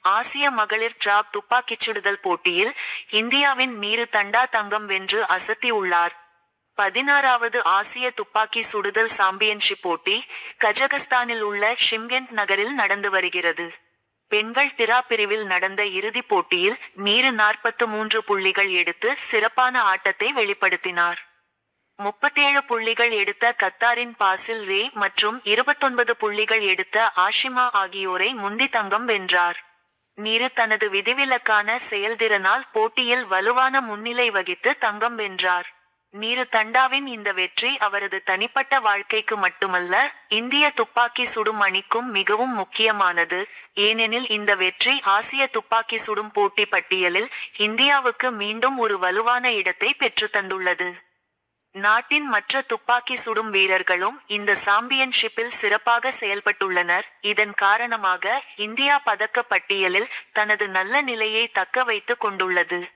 ஆசிய மகளிர் டிராப் துப்பாக்கிச் சுடுதல் போட்டியில் இந்தியாவின் மீறு தண்டா தங்கம் வென்று அசத்தியுள்ளார் பதினாறாவது ஆசிய துப்பாக்கி சுடுதல் சாம்பியன்ஷிப் போட்டி கஜகஸ்தானில் உள்ள ஷிம்கென்ட் நகரில் நடந்து வருகிறது. பெண்கள் திரா பிரிவில் நடந்த இறுதிப் போட்டியில் நீரு நாற்பத்து மூன்று புள்ளிகள் எடுத்து சிறப்பான ஆட்டத்தை வெளிப்படுத்தினார். முப்பத்தேழு புள்ளிகள் எடுத்த கத்தாரின் பாசில் ரே மற்றும் இருபத்தொன்பது புள்ளிகள் எடுத்த ஆஷிமா ஆகியோரை முந்தி தங்கம் வென்றார். நீரு தனது விதிவிலக்கான செயல்திறனால் போட்டியில் வலுவான முன்னிலை வகித்து தங்கம் வென்றார். நீரு தண்டாவின் இந்த வெற்றி அவரது தனிப்பட்ட வாழ்க்கைக்கு மட்டுமல்ல இந்திய துப்பாக்கி சுடும் அணிக்கும் மிகவும் முக்கியமானது. ஏனெனில் இந்த வெற்றி ஆசிய துப்பாக்கி சுடும் போட்டி பட்டியலில் இந்தியாவுக்கு மீண்டும் ஒரு வலுவான இடத்தை பெற்றுத் தந்துள்ளது நாட்டின் மற்ற துப்பாக்கி சுடும் வீரர்களும் இந்த சாம்பியன்ஷிப்பில் சிறப்பாக செயல்பட்டுள்ளனர். இதன் காரணமாக இந்தியா பதக்க பட்டியலில் தனது நல்ல நிலையை தக்க வைத்துக் கொண்டுள்ளது.